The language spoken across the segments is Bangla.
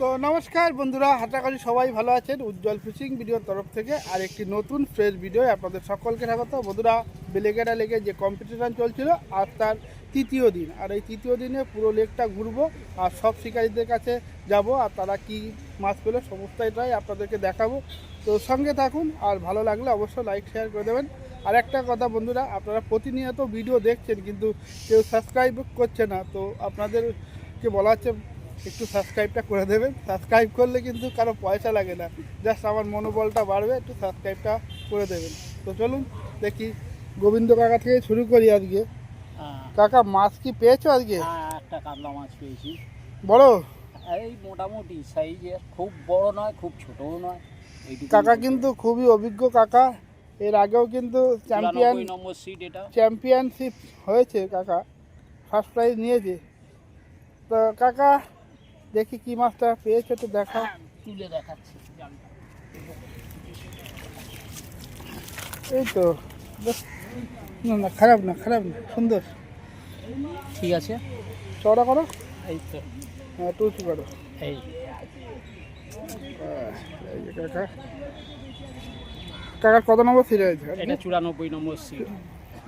তো নমস্কার বন্ধুরা হাটাকালি সবাই ভালো আছেন উজ্জ্বল ফিশিং ভিডিওর তরফ থেকে আর একটি নতুন ফ্রেশ ভিডিও আপনাদের সকলকে স্বাগত। বন্ধুরা, বেলেগেরা লেগে যে কম্পিটিশন চলছিল, আর তার তৃতীয় দিন। আর এই তৃতীয় দিনে পুরো লেকটা ঘুরবো আর সব শিকারীদের কাছে যাব আর তারা কি মাছ পেল সমস্তটাই আপনাদেরকে দেখাবো। তো সঙ্গে থাকুন আর ভালো লাগলে অবশ্যই লাইক শেয়ার করে দেবেন। আর একটা কথা বন্ধুরা, আপনারা প্রতিনিয়ত ভিডিও দেখছেন কিন্তু কেউ সাবস্ক্রাইব করছে না, তো আপনাদেরকে বলা হচ্ছে একটু সাবস্ক্রাইবটা করে দেবেন। সাবস্ক্রাইব করলে কিন্তু কারও পয়সা লাগে না জাস্ট আমার মনোবলটা বাড়বে, একটু সাবস্ক্রাইবটা করে দেবেন। তো চলুন দেখি গোবিন্দ কাকা থেকে শুরু করি আজকে। কাকা মাছ কি পেয়েছ আজকে? হ্যাঁ, একটা কাতলা মাছ পেয়েছি। বড় এই মোটামুটি সাইজের খুব বড় নয় খুব ছোটও নয়। কাকা কিন্তু খুবই অভিজ্ঞ কাকা। এর আগেও কিন্তু চ্যাম্পিয়ন চ্যাম্পিয়নশিপ হয়েছে কাকা। ফার্স্ট প্রাইজ নিয়েছে। তো কাকা দেখি কি মাছটা পেয়েছ তো দেখা। হ্যাঁ, তুলে দেখাচ্ছি এই তো না না খারাপ না খারাপ না সুন্দর। ঠিক আছে? চড়া করো? এই তো। হ্যাঁ টুচু করো এই। আহ, এই যে কাকা। কাকার কত নম্বর ফিরে হয়েছে এটা চুরানব্বই নম্বর সিট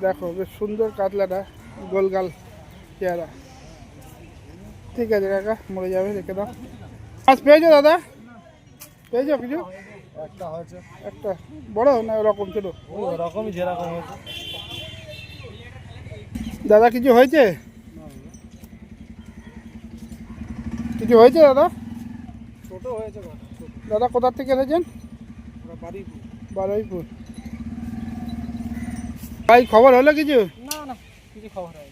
দেখো বেশ সুন্দর কাতলাটা গোলগাল চেহারা। ঠিক আছে কাকা মরে যাবে রেখে দাও। মাছ পেয়েছ দাদা? পেয়েছ কিছু? একটা হয়েছে। একটা। বড় না ওরকম ছিল ওরকমই যেরকম হয়েছে। দাদা কিছু হয়েছে? কিছু হয়েছে দাদা? ছোট হয়েছে দাদা কোথার থেকে এসেছেন বারুইপুর। ভাই খবর হলো কিছু? না না কিছু খবর হয়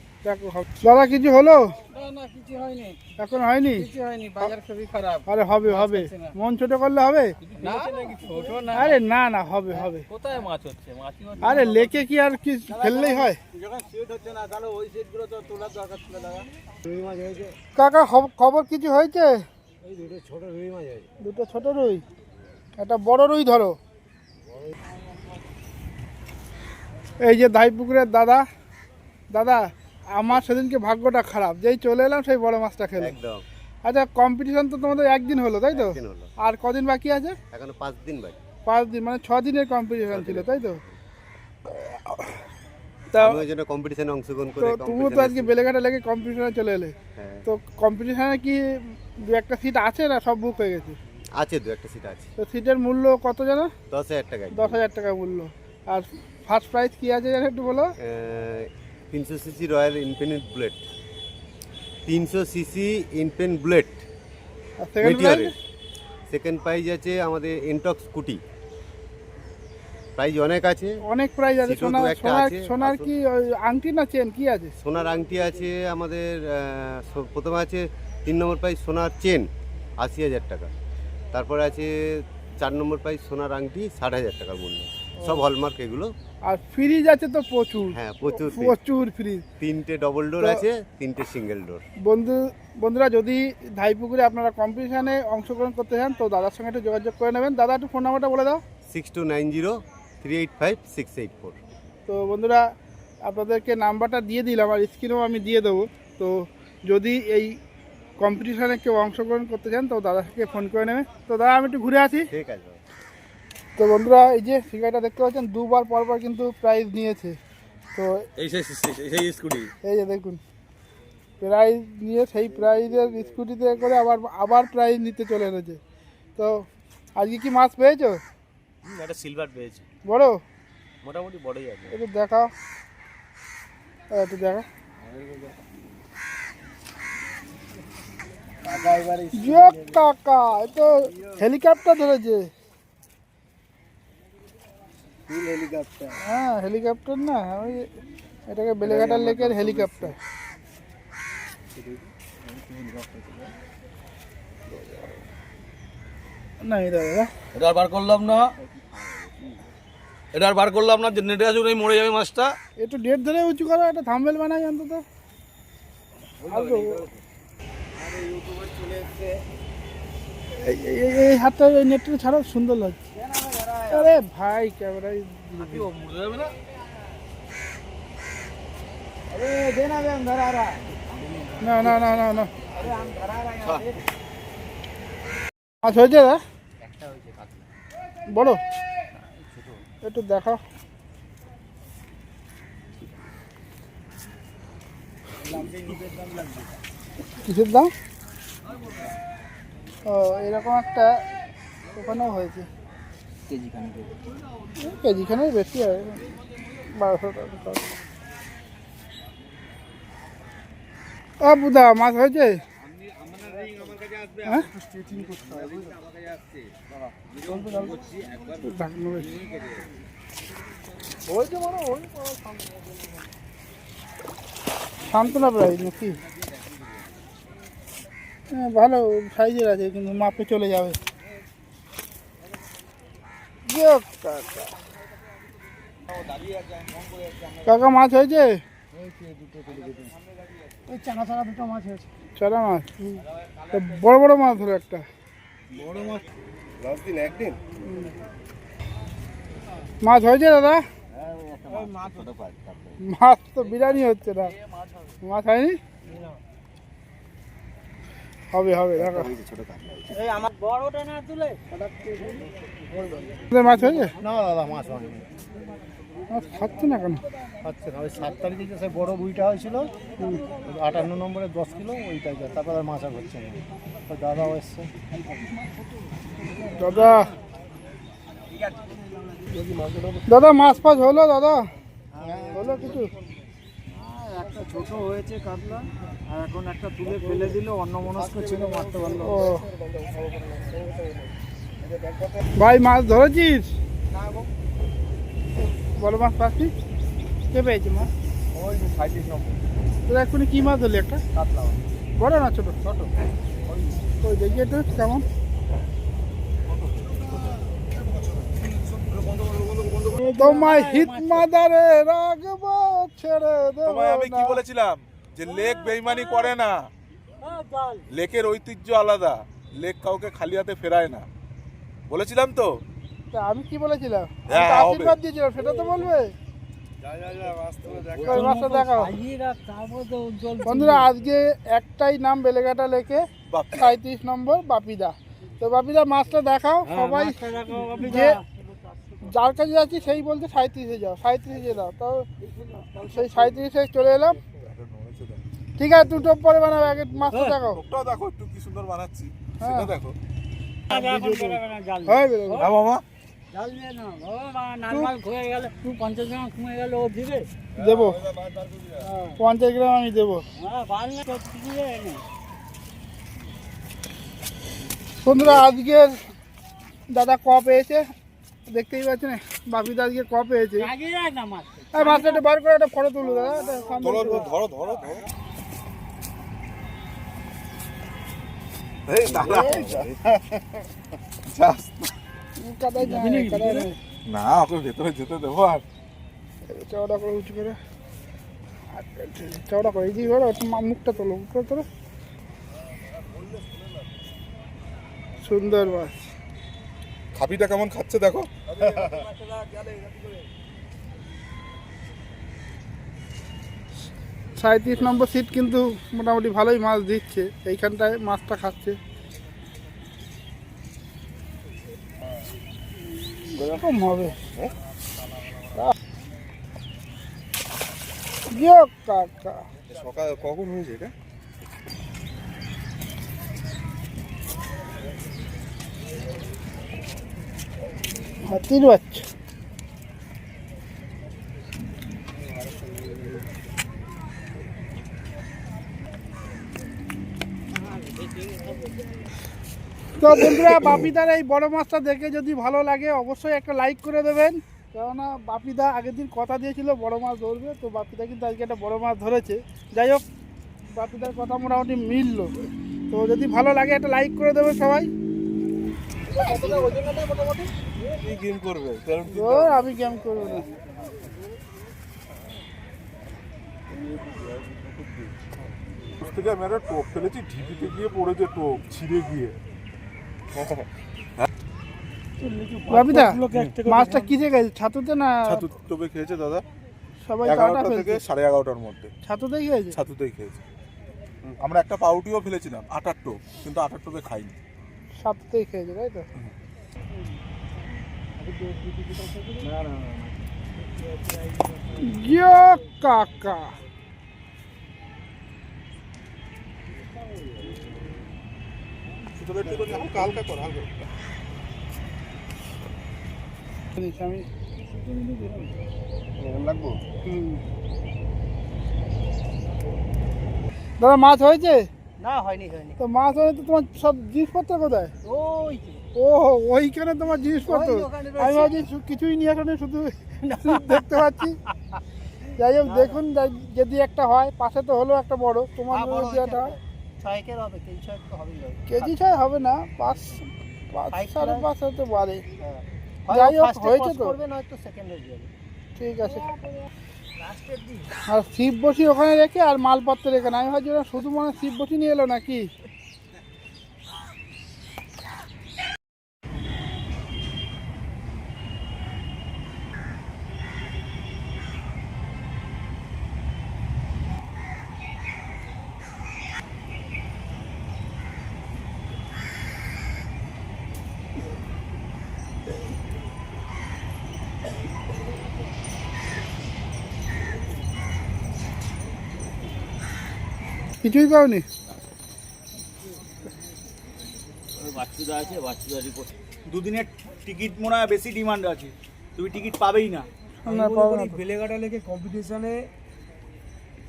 দাদা কিছু হলো? এখন হয়নি? কিছু হয়নি বাজার খুবই খারাপ। আরে হবে হবে। মন ছোট করলে হবে? আরে না না হবে হবে। মাছ হচ্ছে? আরে লেকে কি আর কি ফেললেই হয়? কাকা খব- খবর কিছু হয়েছে? দুটো ছোট রুই মাছ হয়েছে। দুটো ছোট রুই? একটা বড় রুই ধরো। এই যে ধাইপুকুরের দাদা। দাদা আমার সেদিনকে ভাগ্যটা খারাপ। যেই চলে এলাম সেই বড় মাছটা খেলে একদম। আচ্ছা কম্পিটিশন তো তোমাদের একদিন হলো তাই তো? হলো। আর কদিন বাকি আছে? এখনও পাঁচ দিন বাকি। পাঁচ দিন মানে ছ দিনের কম্পিটিশন ছিল তাই তো? কম্পিটিশনে অংশগ্রহণ করে তুমিও তো আজকে বেলেঘাটা লেগে কম্পিটিশনে চলে এলে। হ্যাঁ, তো কম্পিটিশনে কি দু একটা সিট আছে না সব বুক হয়ে গেছে? আছে দু একটা সিট আছে। তো সিটের মূল্য কত জানো? দশ হাজার টাকা। দশ হাজার টাকা মূল্য। আর ফার্স্ট প্রাইজ কি আছে জানো একটু বলো? তিনশো সিসি রয়্যাল ইনফিনিট বুলেট। তিনশো CC Enfield Bullet. Second prize মেটিওরের second prize আছে আমাদের ইনটক্স স্কুটি প্রাইজ অনেক আছে। অনেক প্রাইজ আছে। সোনার সোনার আছে, সোনার কি আংটি না চেন কি আছে? সোনার আংটি আছে আমাদের প্রথমে আছে তিন নম্বর প্রাইজ সোনার চেন আশি হাজার টাকা। তারপরে আছে চার নম্বর প্রাইজ সোনার আংটি ষাট হাজার টাকার মূল্য। সব হলমার্ক এগুলো আর ফ্রিজ আছে তো প্রচুর। হ্যাঁ প্রচুর প্রচুর ফ্রিজ তিনটে ডবল ডোর আছে তিনটে সিঙ্গেল ডোর বন্ধু বন্ধুরা যদি ধাইপুকুরে আপনারা কম্পিটিশনে অংশগ্রহণ করতে চান তো দাদার সঙ্গে একটু যোগাযোগ করে নেবেন। দাদা একটু ফোন নাম্বারটা বলে দাও। Six two nine zero three eight five six eight four তো বন্ধুরা আপনাদেরকে নাম্বারটা দিয়ে দিলাম আর স্ক্রিনেও আমি দিয়ে দেবো। তো যদি এই কম্পিটিশনে কেউ অংশগ্রহণ করতে চান তো দাদাকে ফোন করে নেবে তো দাদা আমি একটু ঘুরে আসি। ঠিক আছে। তো বন্ধুরা এই যে ফিগারটা দেখতে পাচ্ছেন দুবার পরপর কিন্তু প্রাইজ নিয়েছে। তো এই সেই সেই স্কুটি এই যে দেখুন প্রাইজ নিয়ে সেই প্রাইজের স্কুটিতে করে আবার আবার প্রাইজ নিতে চলে এসেছে। তো আজকে কি মাছ পেয়েছ? একটা সিলভার পেয়েছি। বড়? মোটামুটি বড়ই আছে। একটু দেখাও। একটু দেখা টাকা এবারে কাকা এ তো হেলিকপ্টার ধরেছে। ফুল হেলিকপ্টার হ্যাঁ হেলিকপ্টার না ওই এটাকে বেলেঘাটার লেকের হেলিকপ্টার না এটা এটা আর বার করলাম না। এটা আর বার করলাম না যে নেটে আসুন এই মরে যাবে মাছটা। একটু ডেট ধরে উঁচু করো একটা থাম্বেল বানাই অন্তত। এই হাতটা এই নেটটা ছাড়াও সুন্দর লাগছে। আরে ভাই ক্যামেরায় আরে দে না বেম ধরা না না না না না। মাছ হয়েছে দা? বড় একটু দেখাও। কিসের দাম? ও এরকম একটা ওখানেও হয়েছে। কেজি খানিক? বেশি হয়, বারোশো টাকা। ও বুধা মাছ হয়েছে? হ্যাঁ? ঢাকনা প্রায় নাকি? হ্যাঁ ভালো সাইজের আছে, কিন্তু মাপে চলে যাবে। কাকা। কাকা মাছ হয়েছে? ওই চানা চানা দুটো মাছ হয়েছে। চারা মাছ? তা বড় বড় মাছ হলো একটা। বড় মাছ? দশ দিন একদিন মাছ হয়েছে দাদা? মাছ মাছ তো বিরিয়ানি হচ্ছে না মাছ হয়নি? হবে হবে এই আমার বড়টা না তুলে মাছ হয়েছে? না দাদা মাছ হয়নি। মাছ খাচ্ছে না কেন? হচ্ছে না ওই সাত তারিখে যে সে বড় বুইটা হয়েছিল আটান্ন নম্বরে দশ কিলো ওইটাই তারপর আর মাছ আর হচ্ছে না। দাদাও এসছে। দাদা। দাদা মাছ ফাছ হলো দাদা? হলো কিছু? একটা ছোট হয়েছে কাতলা আর এখন একটা তুলে ফেলে দিল অন্য মনস্ক ছিল মারতে পারল ভাই মাছ ধরেছিস? বড় মাছ পাচ্ছিস? কে পেয়েছে মাছ? তোর এক্ষুনি কি মাছ ধরলি একটা? কাতলা বড় না ছোট? ছোট। ওই দেখি একটু কেমন? তোমায় হিত মাদারে রাখব। ছেড়ে তোমায় আমি কি বলেছিলাম? যে লেক বেইমানি করে না। লেকের ঐতিহ্য আলাদা। লেক কাউকে খালি হাতে ফেরায় না। বলেছিলাম তো? তা আমি কি বলেছিলাম? হ্যাঁ। আশীর্বাদ দিয়েছিলাম সেটা তো বলবে। মাছটা দেখাও। বন্ধুরা আজকে একটাই নাম বেলেঘাটা লেকে। সাঁত্রিশ নম্বর বাপিদা। তো বাপিদা মাছটা দেখাও সবাই যে যার কাছে যাচ্ছি সেই বলতে সাঁত্রিশে যাও সাঁত্রিশে দাও তো সেই সাঁত্রিশে চলে এলাম। ঠিক আছে দুটো পরে বানাবে আগে মাছটা দেখাও। ওটাও দেখো একটু কি সুন্দর বানাচ্ছি। হ্যাঁ। সেটা দেখো। হয়ে গেল হ্যাঁ মামা। পঞ্চাশ গ্রাম কমে গেল ও দিবে। দেবো। পঞ্চাশ গ্রাম আমি দেবো। বন্ধুরা আজকের দাদা কপ পেয়েছে? দেখতেই পাচ্ছেন বাপিদা আজকে ক পেয়েছে। এই মাছটা একটু বার করে একটা ফটো তুলো দাদা ধরো ধরো না, ওকে ভেতরে যেতে দেবো আর। চওড়া করে উঁচু করে। চওড়া করে এই যে মুখটা তোলো মুখটা তোলো। সুন্দর মাছ খাপিটা কেমন খাচ্ছে দেখো। সাঁত্রিশ নম্বর সিট কিন্তু মোটামুটি ভালোই মাছ দিচ্ছে এইখানটায় মাছটা খাচ্ছে। এরকম হবে। কাকা। সকাল কখন হয়েছে এটা? হাতির বাচ্চা। তো বন্ধুরা, বাপিদার এই বড় মাছটা দেখে যদি ভালো লাগে, অবশ্যই একটা লাইক করে দেবেন। কেননা বাপিদা আগের দিন কথা দিয়েছিল, বড় মাছ ধরবে। তো বাপিদা কিন্তু আজকে একটা বড় মাছ ধরেছে। যাই হোক, বাপিদার কথা মোটামুটি মিললো। তো যদি ভালো লাগে, একটা লাইক করে দেবে সবাই। গেম করবে আমি গেম করব না। থেকে আমি একটা টোপ ফেলেছি ঢিপিতে গিয়ে পড়েছে টোপ ছিঁড়ে গিয়ে মাছটা ছাতুতে না ছাতু টোপে খেয়েছে দাদা সবাই এগারোটা থেকে সাড়ে এগারোটার মধ্যে। ছাতুতে খেয়েছে? ছাতুতেই খেয়েছে। আমরা একটা পাউটিও ফেলেছিলাম আটার টোপ কিন্তু আটার টোপে খাইনি। সাতটাই খেয়েছে তাই তো? ইয়ো কাকা। আমি। দাদা মাছ হয়েছে? না হয়নি হয়নি। তো মাছ হয়ে তো তোমার সব জিনিসপত্র কোথায়? ওই ও ওইখানে তোমার জিনিসপত্র। আমি ভাবছি কিছুই নিয়ে আসলে শুধু দেখতে পাচ্ছি। যাই হোক দেখুন যদি একটা হয় পাশে তো হলো একটা বড়। তোমার হ্যাঁ, যদি একটা হয়। ছয়কের হবে কেজি ছয় তো হবেই হবে। কেজি ছয় হবে না পাঁচ পাঁচ সাড়ে পাঁচ হতে পারে। হ্যাঁ। যাই হোক, হয়েছে তো? ঠিক আছে। আর শিব বসি ওখানে রেখে আর মালপত্র রেখে না। আমি ভাবছি শুধু মনে শিব বসি নিয়ে এলো নাকি? কিছুই পাওনি বাচ্চুদা আছে বাচ্চুদা রিপোর্ট দুদিনের টিকিট মনে হয় বেশি ডিমান্ড আছে। তুমি টিকিট পাবেই না। বেলেঘাটা লেগে কম্পিটিশনে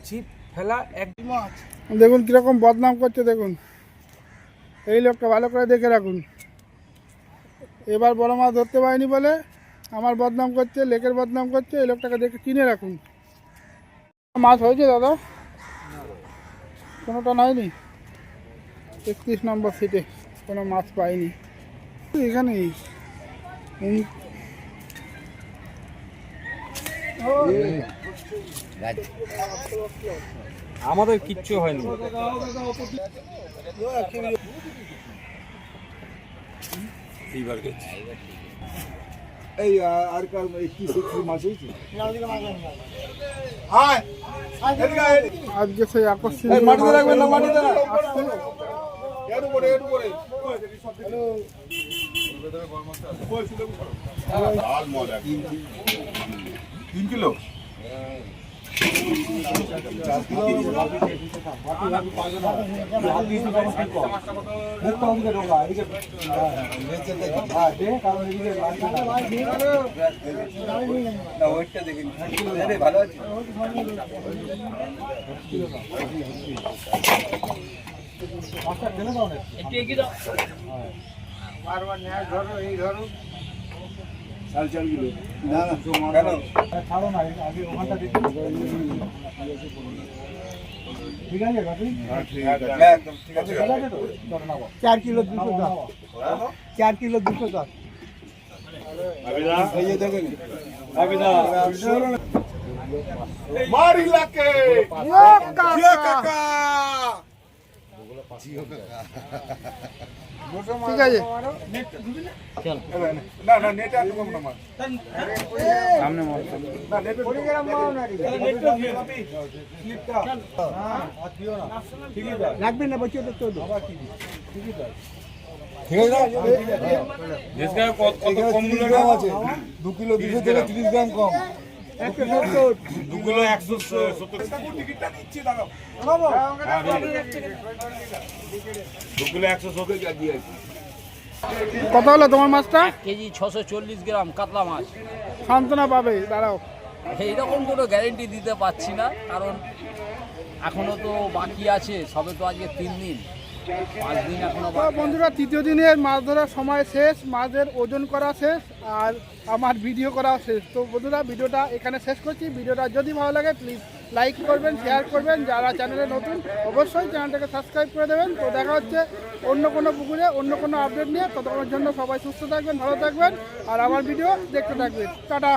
ছিপ ফেলা এক মাছ দেখুন কীরকম বদনাম করছে দেখুন। এই লোকটা ভালো করে দেখে রাখুন। এবার বড় মাছ ধরতে পারিনি বলে আমার বদনাম করছে লেকের বদনাম করছে এই লোকটাকে দেখে কিনে রাখুন। মাছ হয়েছে দাদা? কোনোটা নয়নি একত্রিশ নম্বর সিটে কোনো মাছ পাইনি। এখানেই উম, আমাদের কিচ্ছু হয়নি। এইবার গেছি। এই আর কাল কি মাছ হয়েছে? আজকে সেই আকর্ষণ মাটিতে রাখবেন না মাটিতে। একটু করে একটু তিন কিলো চার কিলো দুশো দশ চার কিলো দুশো দশ এই যে দেখেন মার ইলাকে ইয়ো জিয়া কাকা। কাকা ঠিক আছে। না না নেটে আর কম না মার সামনে মাছ না নেটে লাগবে না বলছি তো তো কত কম আছে দু কিলো দুশো থেকে তিরিশ গ্রাম কম। একশো সত্তর একশো সত্তর কত হলো তোমার মাছটা? কেজি ছশো চল্লিশ গ্রাম কাতলা মাছ। সান্ত্বনা পাবে দাঁড়াও। এইরকম কোনো গ্যারেন্টি দিতে পারছি না কারণ এখনও তো বাকি আছে সবে তো আজকে তিন দিন। তো বন্ধুরা তৃতীয় দিনের মাছ ধরার সময় শেষ মাছের ওজন করা শেষ আর আমার ভিডিও করা শেষ। তো বন্ধুরা ভিডিওটা এখানে শেষ করছি। ভিডিওটা যদি ভালো লাগে প্লিজ লাইক করবেন শেয়ার করবেন। যারা চ্যানেলে নতুন অবশ্যই চ্যানেলটাকে সাবস্ক্রাইব করে দেবেন। তো দেখা হচ্ছে অন্য কোনো পুকুরে অন্য কোনো আপডেট নিয়ে। ততক্ষণের জন্য সবাই সুস্থ থাকবেন ভালো থাকবেন। আর আমার ভিডিও দেখতে থাকবেন। টাটা!